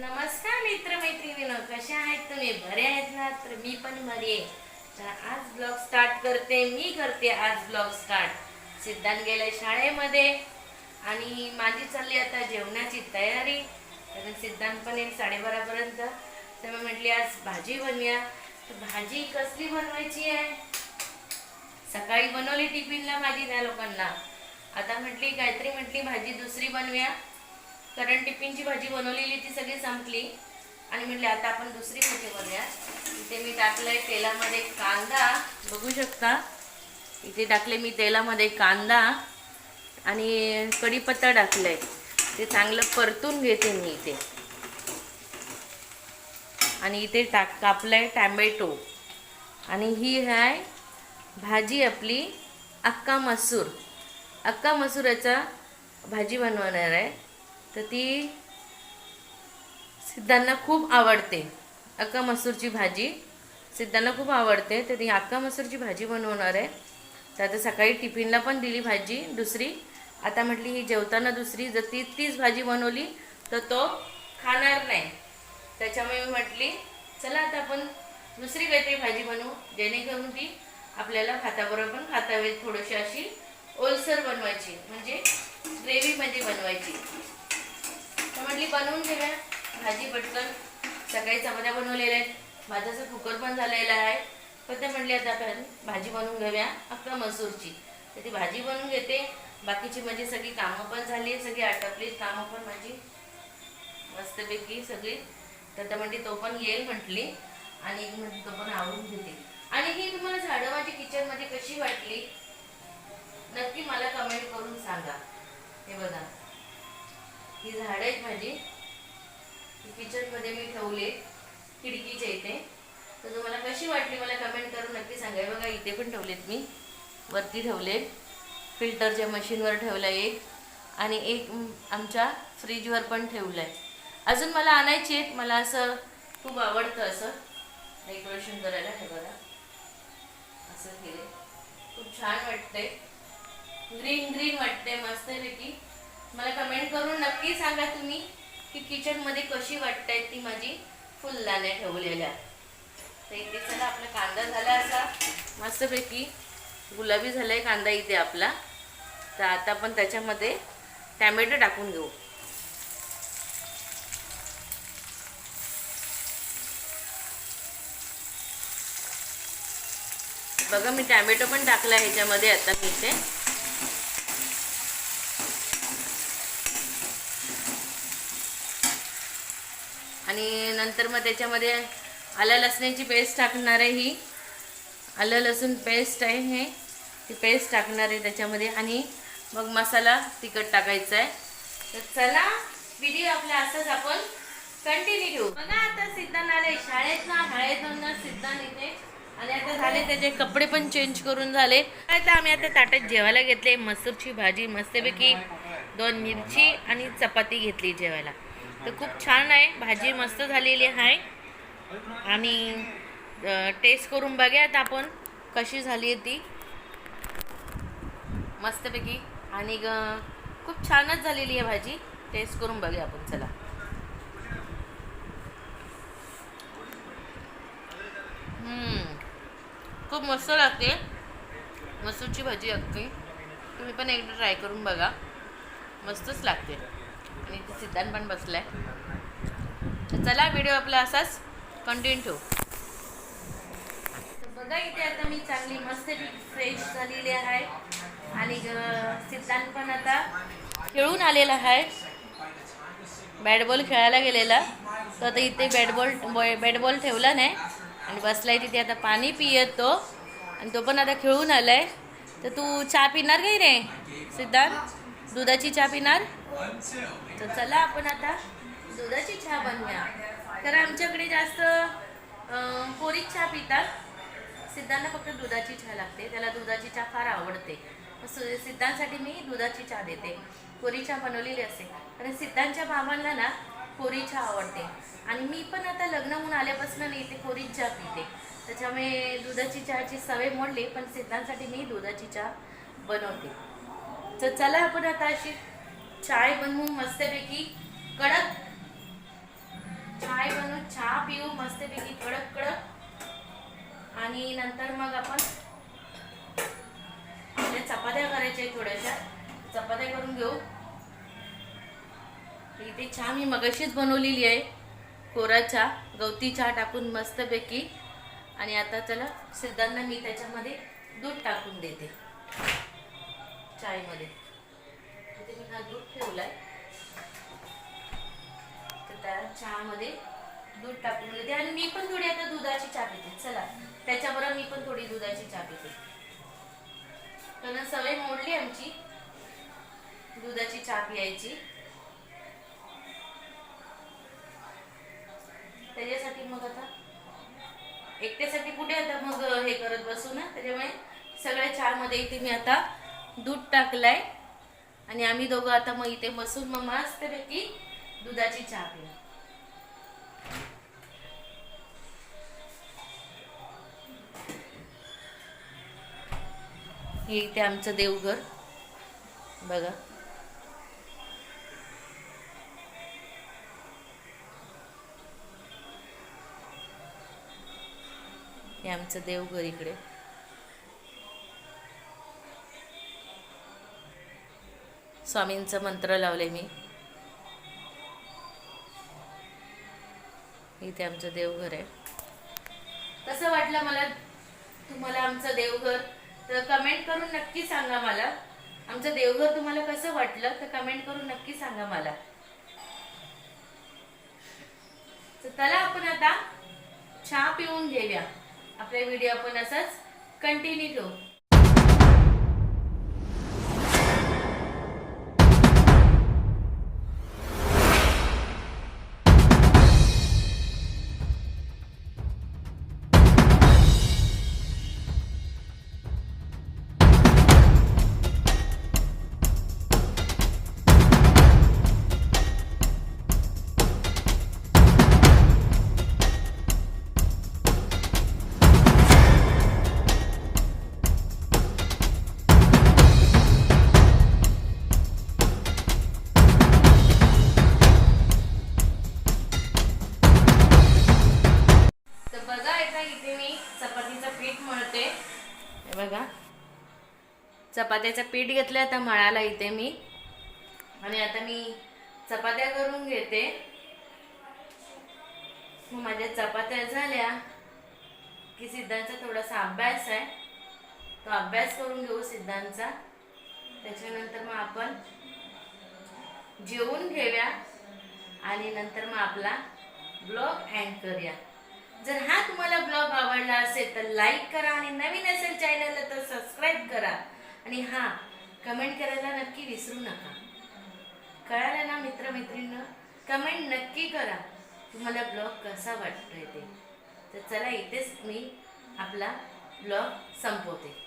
नमस्कार मित्र मैत्रिणीनो कशा आहेत तुम्ही? बरे आहेत ना? तर मी पण बरी आहे. तर आज ब्लॉग स्टार्ट करते मी करते आज ब्लॉग स्टार्ट सिद्धांत गेले शाळेमध्ये आणि माझी चालली आता जेवणाची तयारी. कारण सिद्धांत पण येईल साडेबारापर्यंत. तर मी म्हटली आज भाजी बनवूया तर भाजी कसली बनवायची आहे? सकाळी बनवली टिफिनला भाजी त्या लोकांना. आता म्हटली काहीतरी म्हटली भाजी दुसरी बनवूया. कारण टिफिनची भाजी बनवलेली ती सगळी संपली. आणि म्हटले आता आपण दुसरी भाजी बनवूया इथे मी टाकलंय तेलामध्ये कांदा. बघू शकता इथे टाकले मी तेलामध्ये कांदा. आणि कढीपत्ता टाकलंय. ते चांगलं परतून घेते मी इथे. आणि इथे टाक कापलंय टॅमॅटो. आणि ही आहे भाजी आपली अक्का मसूर. अक्का मसुराचा भाजी बनवणार आहे. तर ती सिद्धांना खूप आवडते. अक्का मसूरची भाजी सिद्धांना खूप आवडते. तर ती अक्का मसूरची भाजी बनवणार आहे. तर आता सकाळी टिफिनला पण दिली भाजी दुसरी. आता म्हटली ही जेवताना दुसरी. जर ती तीच भाजी बनवली तर तो खाणार नाही. त्याच्यामुळे मी म्हटली चला आता आपण दुसरी काहीतरी भाजी बनवू जेणेकरून ती आपल्याला खाताबरोबर पण खाता येईल. थोडीशी अशी ओलसर बनवायची म्हणजे ग्रेव्हीमध्ये बनवायची. तर म्हटली बनवून घेऊया भाजी पटकन. सकाळी चपात्या बनवलेल्या आहेत. भाताचं कुकर पण झालेला आहे. पण ते म्हटली आता आपण भाजी बनवून घेऊया अख्खा मसूरची. तर ती भाजी बनवून घेते. बाकीची माझी सगळी कामं पण झाली सगळी आटपली कामं पण माझी. मस्तपैकी सगळी. तर त्या म्हटली तो पण येईल म्हटली. आणि म्हणजे तो पण आवडून घेते. आणि ही तुम्हाला झाडं माझी किचनमध्ये कशी वाटली? नक्की मला कमेंट करून सांगा. हे बघा. ही झाड आहेत माझी. किचनमध्ये मी ठेवले खिडकीच्या इथे. तर तुम्हाला कशी वाटली मला कमेंट करून नक्की सांगा. बघा इथे पण ठेवलेत मी. वरती ठेवले फिल्टरच्या मशीनवर ठेवला एक. आणि एक आमच्या फ्रीजवर पण ठेवलं आहे अजून मला आणायची आहेत. मला असं खूप आवडतं असं डेकोरेशन करायला. हे बघा. असं केले खूप छान वाटतंय. ग्रीन ग्रीन वाटते मस्तपैकी मला कमेंट करून नक्की सांगा तुम्ही की किचनमध्ये कशी वाटतायत ती माझी फुलदाणे ठेवलेल्या. तर इथे चला आपला कांदा झाला असा. मस्तपैकी गुलाबी झालाय कांदा इथे आपला. तर आता आपण त्याच्यामध्ये टॅमॅटो टाकून घेऊ. बघा मी टॅमॅटो पण टाकला ह्याच्यामध्ये आता मी इथे. आणि नंतर मग त्याच्यामध्ये आलं लसण्याची पेस्ट टाकणार आहे ही. आलं लसूण पेस्ट आहे हे. ती पेस्ट टाकणार आहे त्याच्यामध्ये आणि मग मसाला तिखट टाकायचा आहे. तर चला व्हिडिओ आपला असंच आपण कंटिन्यू ठेवू बघा आता सिद्धांत आले. शाळेत ना शाळेतून ना सिद्धांत इथे आणि आता झाले त्याचे कपडे पण चेंज करून झाले. आता आम्ही आता ताटात जेवायला घेतले. मसूरची भाजी मस्तपैकी दोन मिरची आणि चपाती घेतली जेवायला. तर खूप छान आहे. भाजी मस्त झालेली आहे. आणि टेस्ट करून बघूयात आपण कशी झाली आहे ती. मस्तपैकी. आणि खूप छानच झालेली आहे भाजी. टेस्ट करून बघूया आपण चला. खूप मस्त लागते. मसूरची भाजी अख्खी. तुम्ही पण एकदा ट्राय करून बघा. मस्तच लागते. आणि इथे सिद्धांत पण बसलाय. तर चला व्हिडिओ आपला असाच कंटिन्यू ठेवू. बघा इथे आता मी चांगली मस्त फ्रेश झालेली आहे. आणि सिद्धांत पण आता खेळून आलेला आहे. बॅट बॉल खेळायला गेलेला. तर आता इथे बॅट बॉल बॅट बॉल ठेवला नाही. आणि बसलाय तिथे आता पाणी पियत तो. आणि तो पण आता खेळून आलाय. तर तू चहा पिणार काही रे सिद्धांत? दुधाची चहा पिणार? तर चला आपण आता दुधाची चहा बनवूया. तर आमच्याकडे जास्त अं, चहा पितात. सिद्धांना फक्त दुधाची चहा लागते. त्याला दुधाची चहा फार आवडते. सिद्धांसाठी मी दुधाची चहा देते. कोरी चहा बनवलेली असते. कारण सिद्धांच्या बाबांना ना कोरी चहा आवडते. आणि मी पण आता लग्न होऊन आल्यापासून मी इथे कोरीच चहा पिते. त्याच्यामुळे दुधाची चहाची सवय मोडली पण सिद्धांसाठी मी दुधाची चहा बनवते. तर चला आपण आता अशी चाय बनवू मस्तपैकी कडक. चाय बनवू चहा पिऊ मस्तपैकी कडक कडक. आणि नंतर मग आपण आपल्या चपात्या करायच्या थोड्याशा. चपात्या करून घेऊ. इथे चहा मी मगाशीच बनवलेली आहे. कोरा चहा गवती चहा टाकून मस्तपैकी. आणि आता चला सिद्धांना मी त्याच्यामध्ये दूध टाकून देते. चायमध्ये. इथे मी हा दूध ठेवलाय. तर त्या चहामध्ये दूध टाकून घेते आणि मी पण थोडी आता दुधाची चहा पिते. चला त्याच्याबरोबर मी पण थोडी दुधाची चहा पिते. कारण सवय मोडली आमची दुधाची चहा पियायची. त्याच्यासाठी मग आता एकट्यासाठी कुठे आता मग हे करत बसू ना? त्याच्यामुळे सगळ्या चहामध्ये इथे मी आता दूध टाकलंय. आणि आम्ही दोघं आता मग इथे बसून मग मस्तपैकी दुधाची चहा पिऊ हे इथे आमचं देवघर. बघा. हे आमचं देवघर इकडे. स्वामींचं मंत्र लावले मी. इथे आमचं देवघर आहे. कसं वाटलं मला तुम्हाला आमचं देवघर तर कमेंट करून नक्की सांगा मला. आमचं देवघर तुम्हाला कसं वाटलं तर कमेंट करून नक्की सांगा मला. तर चला आपण आता चहा पिऊन घेऊया. आपला व्हिडिओ आपण असंच कंटिन्यू ठेवू. बघा. चपात्याचं पीठ घेतलं आता मळाला इथे मी. आणि आता मी चपात्या करून घेते. माझ्या चपात्या झाल्या की सिद्धांचा थोडासा अभ्यास आहे. तो अभ्यास करून घेऊ सिद्धांचा त्याच्यानंतर मग आपण जेवून घेऊया. आणि नंतर मग आपला ब्लॉग एंड करूया. जर हा तुम्हाला ब्लॉग आवडला असेल तर लाईक करा आणि नवीन असेल चॅनलला तर सबस्क्राईब करा. आणि हा कमेंट करायला नक्की विसरू नका. कळालं ना मित्रमैत्रिणीनं? कमेंट नक्की करा. तुम्हाला ब्लॉग कसा वाटतोय ते? तर चला इथेच मी आपला ब्लॉग संपवते.